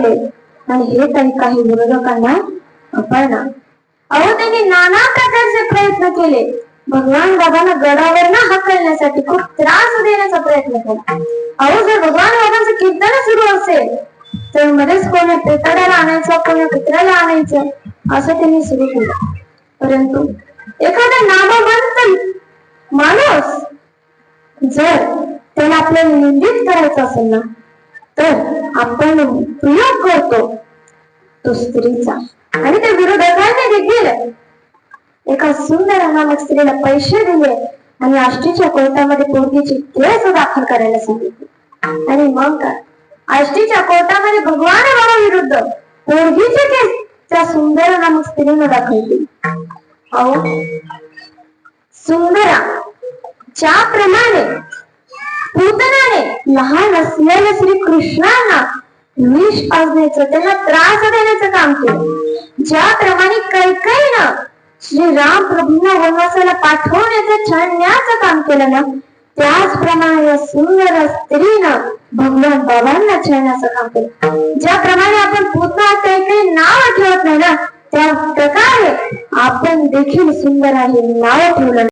झाले आणि हे तरी काही विरोधकांना कळणार अहो त्यांनी नाना प्रकारचे प्रयत्न केले भगवान बाबांना गडावर ना हकलण्यासाठी खूप त्रास देण्याचा प्रयत्न केला अहो जर भगवान बाबांचं कीर्तन सुरू असेल तर मध्येच कोणी पेताड्याला आणायचं कोणी कुत्र्याला आणायचं असं त्यांनी सुरू केलं परंतु एखादा नामवंत माणूस जर त्याला आपल्याला निंदित करायचं असेल ना तर आपण प्रयोग करतो तो स्त्रीचा. आणि त्या विरोधकांनी देखील एका सुंदर अनामक स्त्रीला पैसे दिले आणि आष्टीच्या कोर्टामध्ये पोरगीची केस दाखल करायला सांगितली. आणि मग काय? आष्टीच्या कोर्टामध्ये भगवान बाबा विरुद्ध पोरगीची केस त्या सुंदर नामक स्त्रीने दाखल केली. अहो सुंदरा ज्याप्रमाणे पूतनाने लहान असलेल्या श्री कृष्णांना विष पाजण्याचं त्यांना त्रास देण्याचं काम केलं. ज्याप्रमाणे कैकईनं श्री राम प्रभूंना वनवासाला पाठवण्याचं छानण्याचं काम केलं ना त्याचप्रमाणे या सुंदर स्त्रीनं भगवान बाबांना छळण्याचं काम केलं. ज्याप्रमाणे आपण पुन्हा कैकई नाव ठेवत नाही ना त्या प्रकारे आपण देखील सुंदर आहे नाव ठेवलं